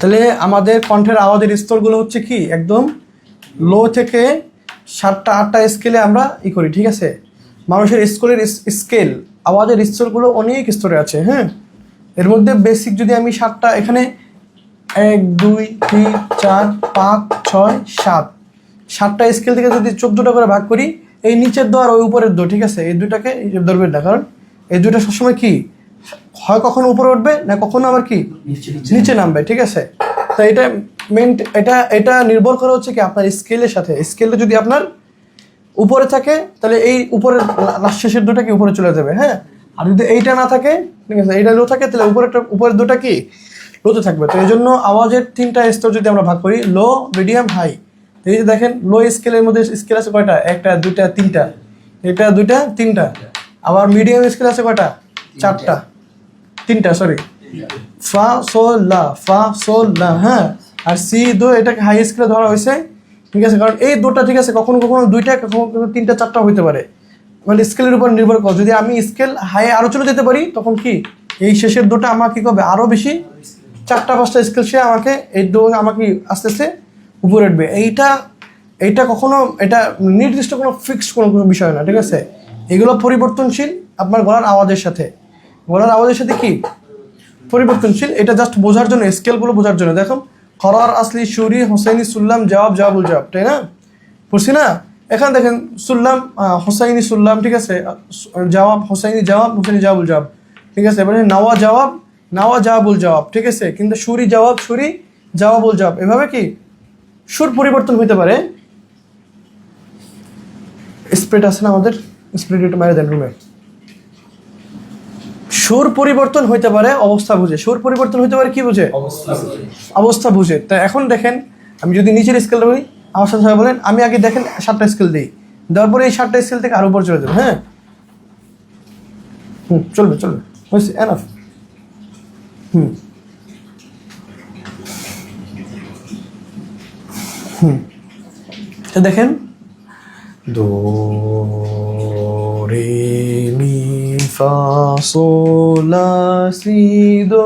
তাহলে আমাদের কণ্ঠের আওয়াজের স্তরগুলো হচ্ছে কি? একদম লো থেকে সাতটা, আটটা স্কেলে আমরা ই করি, ঠিক আছে? মানুষের স্কুলের স্কেল আওয়াজের স্তরগুলো অনেক স্তরে আছে হ্যাঁ? এর মধ্যে বেসিক যদি আমি সাতটা, এখানে এক, দুই, তিন, চার, পাঁচ, ছয়, সাত। সাতটা স্কেল থেকে যদি চোদ্দোটা করে ভাগ করি, এই নিচের দো আর ওই উপরের দো, ঠিক আছে? এই দুটাকে ধরবেন না, কারণ এই দুটা সবসময় কি? হয় কখনো উপরে উঠবে না কখনো আবার কি? নিচে নামবে ঠিক আছে? তো এটা মেন এটা এটা নির্ভর করে হচ্ছে কি আপনার স্কেলের সাথে। স্কেলটা যদি আপনার উপরে থাকে তাহলে এই উপরের শেষের দুটা কি উপরে চলে যাবে হ্যাঁ? আর যদি এইটা না থাকে ঠিক আছে এইটা লো থাকে তাহলে উপরেরটা উপরের দুটা কি? লোতে থাকবে। তো এই জন্য আওয়াজের তিনটা স্তর যদি আমরা ভাগ করি লো মিডিয়াম হাই এই যে দেখেন লো স্কেলের মধ্যে স্কেল আছে কয়টা? একটা দুইটা তিনটা। এটা দুইটা তিনটা। আবার মিডিয়াম স্কেল আছে কয়টা? চারটা। তিনটা সরি ফা সো লা। ফা সো লা হ্যাঁ। আর সি দো, এটাকে হাই স্কেলে ধরা হয়েছে। ঠিক আছে, কারণ এই দুটা, ঠিক আছে, কখনো কখনো দুইটা, কখনো কখনো তিনটা, চারটা হইতে পারে। মানে স্কেলের উপর নির্ভর করে। যদি আমি স্কেল হাই আরও চলে যেতে পারি, তখন কি? এই শেষের দুটা আমাকে কি করবে? আরও বেশি। চারটা, পাঁচটা স্কেল সে আমাকে এই দু আমাকে আস্তে আস্তে উপরে উঠবে। এইটা এইটা কখনো, এটা নির্দিষ্ট কোনো ফিক্সড কোনো কোনো বিষয় না, ঠিক আছে? এগুলো পরিবর্তনশীল আপনার গলার আওয়াজের সাথে। গলার আওয়াজের সাথে কি পরিবর্তনশীল? এটা জাস্ট বোঝার জন্য স্কেলগুলো বোঝার জন্য। দেখো, খরার আসলি, সুরি, হোসাইনি, সুল্লাম, জবাব জবাবুল জবাব তাই না? বুঝছি না? এখানে দেখেন, সুল্লাম হোসাইনি, সুল্লাম, ঠিক আছে? জবাব, হোসাইনি, জবাব হোসেনি জবাবুল জবাব ঠিক আছে? এবারে নাওয়া, জবাব, নাওয়া জবাবুল জবাব ঠিক আছে? কিন্তু সুরি, জবাব, সুরি জবাবুল জবাব এভাবে কি সুর পরিবর্তন হইতে পারে? স্প্রেড আছে না আমাদের? স্প্রেড একটু মারে দেন রুমে সুর পরিবর্তন হইতে পারে অবস্থা বুঝে। সুর পরিবর্তন হইতে পারে কি বুঝে? অবস্থা বুঝে। তা এখন দেখেন আমি যদি নিচের স্কেল বলি আমার সাথে সবাই বলেন আমি আগে দেখেন সাতটা স্কেল দিই। দেওয়ার পরে এই সাতটা স্কেল থেকে আরও উপর চলে যাবে হ্যাঁ? হুম চলবে চলবে। হয়েছে এনাফ হুম। হুম। তো দেখেন। দো রে সো লা সি দো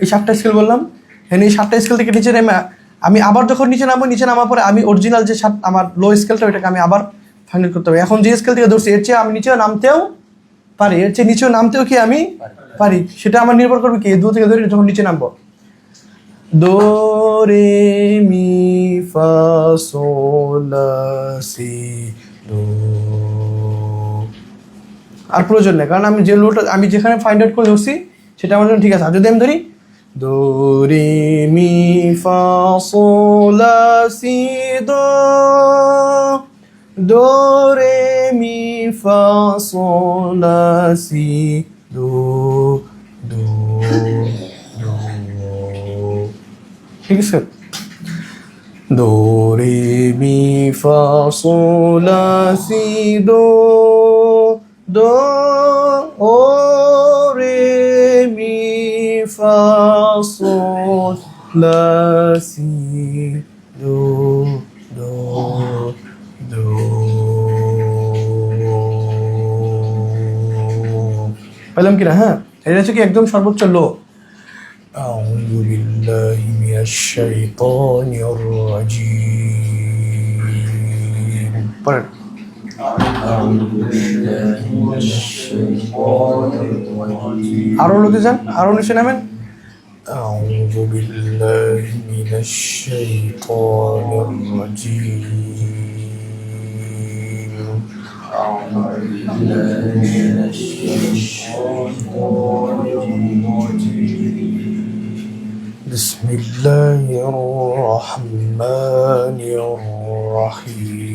এই সাতটা স্কেল বললাম। এখানে এই সাতটা স্কেল থেকে নিচে নেমে আমি আবার যখন নিচে নামবো, নিচে নামার পরে আমি অরিজিনাল যে সাত আমার লো স্কেলটা ওইটাকে আমি আবার ফাইনাল করতে হবে এখন যে স্কেল থেকে ধরছি, এর চেয়ে আমি নিচেও নামতেও পারি। এর চেয়ে নিচেও নামতেও কি আমি পারি? সেটা আমার নির্ভর করবে কি? দু থেকে ধরে যখন নিচে নামবো। দো রে মি ফা সো লা সি দো আর প্রয়োজন নেই। কারণ আমি যে লোটা আমি যেখানে ফাইন্ড আউট করে ধরছি, সেটা আমার জন্য ঠিক আছে। আর যদি আমি ধরি দো রে মি ফা সো লা সি দো। দো রে মি ফা সো লা সি দো দো দো। ঠিক আছে? দো রে মি ফা সো লা সি দো। দো ও রে মি ফা সো লা সি দো দো দো পেলাম কিনা হ্যাঁ এটা হচ্ছে কি একদম সর্বোচ্চ লো أعوذ بالله من الشيطان الرجيم পড়েন আরো লোকে যান আরো নিচে নামেন أعوذ بالله من الشيطان الرجيم بسم الله الرحمن الرحيم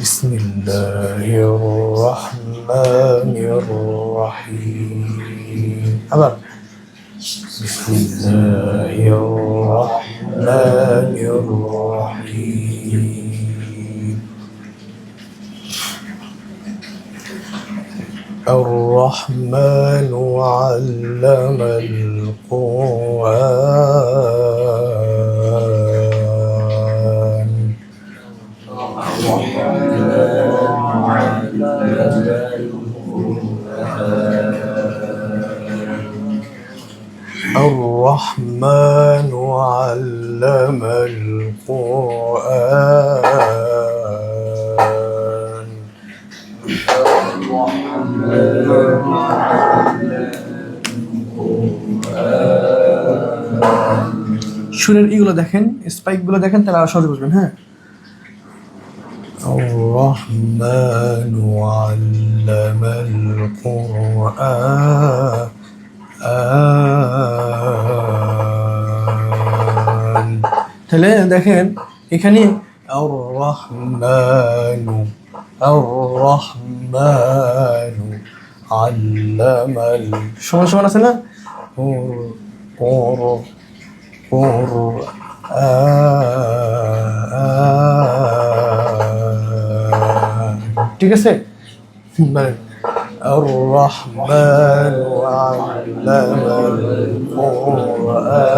بسم الله الرحمن الرحيم. أبر بسم الله الرحمن الرحيم. الرحمن علم القرآن. الرحمن علم القرآن সুরের ইগুলো দেখেন স্পাইকগুলো দেখেন তাহলে আরো সহজে বুঝবেন হ্যাঁ الرحمن علم القرآن তাহলে দেখেন এখানে الرحمن الرحمن علم ال সমান সমান আছে না قر قر قرآن ঠিক আছে মানে الرحمن علم القرآن.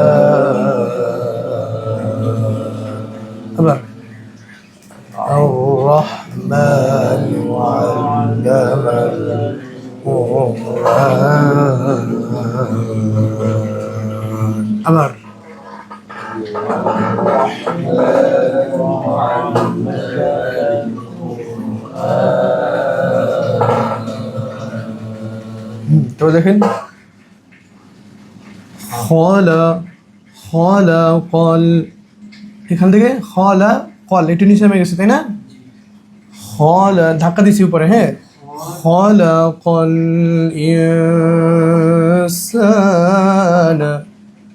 তো দেখেন। খলা খলা, কল। এখান থেকে খলা, কল, একটু নিচে নেমে গেছে, তাই না? খলা, ধাক্কা দিছি উপরে হ্যাঁ? কল ইনসানা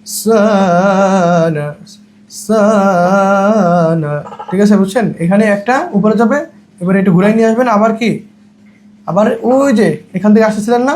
সানা সানা। ঠিক আছে, বুঝছেন? এখানে একটা, উপরে যাবে, এবারে একটু ঘুরাই নিয়ে আসবেন, আবার কি? আবার ওই যে, এখান থেকে আসতেছিলেন না?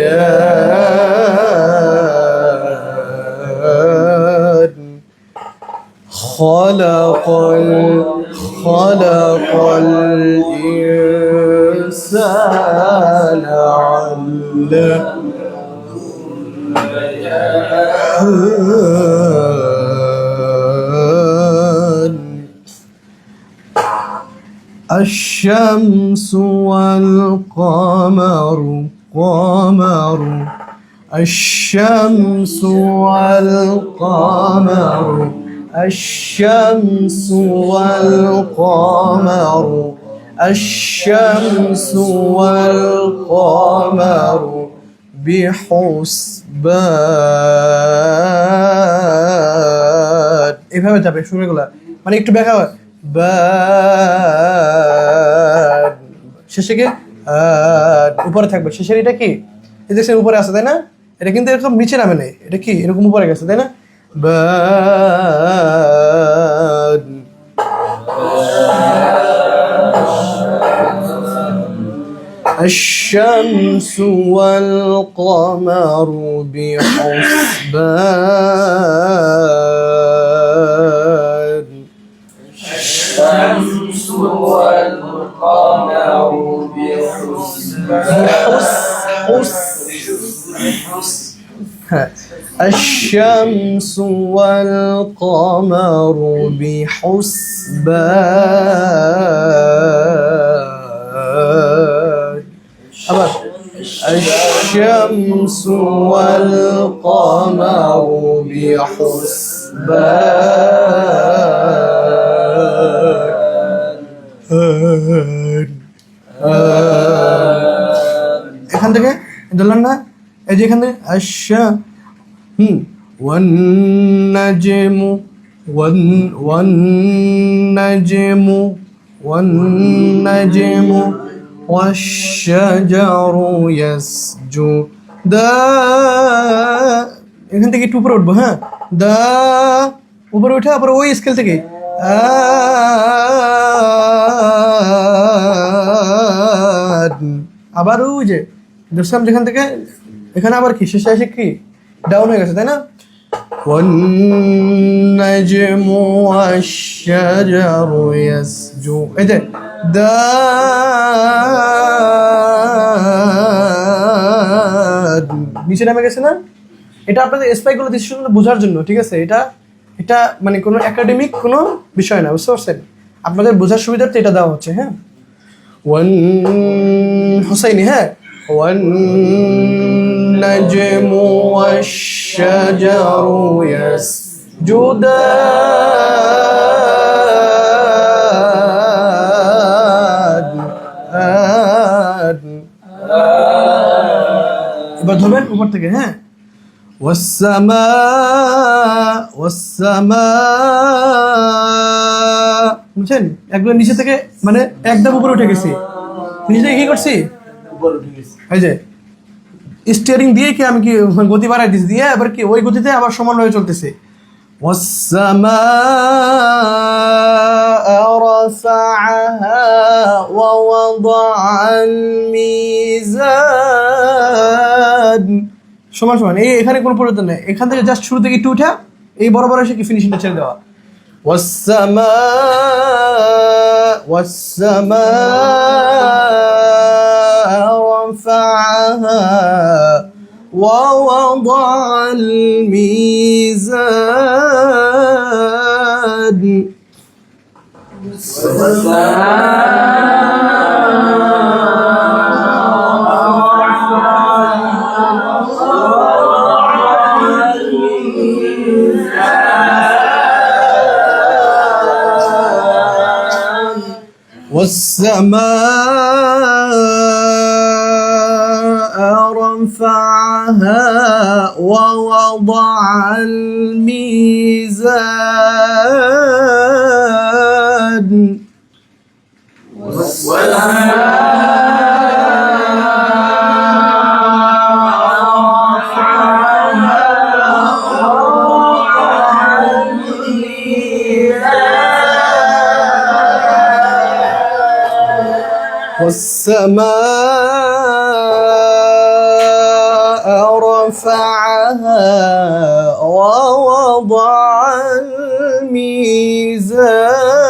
خلق خلق الإنسان علمه الشمس والقمر قمر. الشمس والقمر. الشمس والقمر الشمس والقمر بحسبان এভাবে যাবে সুরগুলা মানে একটু ব্যাখ্যা হয় বান শেষে কি আন, উপরে থাকবে শেষের এটা কি এই দেখছেন উপরে আছে তাই না এটা কিন্তু এরকম নিচে নামে নেই এটা কি এরকম উপরে গেছে তাই না বান الشمس والقمر بحسبان. الشمس والقمر بحسبان. الشمس والقمر بحسبان أبر الشمس والقمر بحسبان এখান থেকে ধরলেন না এই যে এখানে আশা হুম ওয়ান্নাজমু ওয়ান ওয়ান্নাজমু ওয়ান্নাজমু والشجر يسجدان এখান থেকে একটু উপরে উঠবো হ্যাঁ দা উপরে উঠে আবার ওই স্কেল থেকে আদ। আবার ওই যে দেখছিলাম যেখান থেকে এখানে আবার কি শেষে এসে কি ডাউন হয়ে গেছে তাই না والنجم والشجر يسجد এই যে দাদ নিচে নামে গেছে না এটা আপনাদের স্পাইকগুলো দিচ্ছে শুধু বোঝার জন্য ঠিক আছে এটা এটা মানে কোনো একাডেমিক কোনো বিষয় না বুঝতে পারছেন আপনাদের বোঝার সুবিধার্থে এটা দেওয়া হচ্ছে হ্যাঁ ওয়ান হোসাইনি হ্যাঁ ওয়ান النجم والشجر يسجدان এবার ধরবেন উপর থেকে হ্যাঁ والسماء والسماء বুঝছেন একদম নিচে থেকে মানে একদম উপরে উঠে গেছি নিচে থেকে কি করছি এই যে স্টিয়ারিং দিয়ে কি আমি কি গতি বাড়াই দিচ্ছি দিয়ে এবার কি ওই গতিতে আবার সমানভাবে চলতেছে والسماء رفعها ووضع الميزان সমান সমান এই এখানে কোনো পরিবর্তন নেই এখান থেকে জাস্ট শুরু থেকে একটু উঠা এই বরাবর এসে কি ফিনিশিংটা ছেড়ে দেওয়া والسماء والسماء رفعها ووضع الميزان. والسماء رفعها ووضع الميزان. والسماء رفعها ووضع الميزان.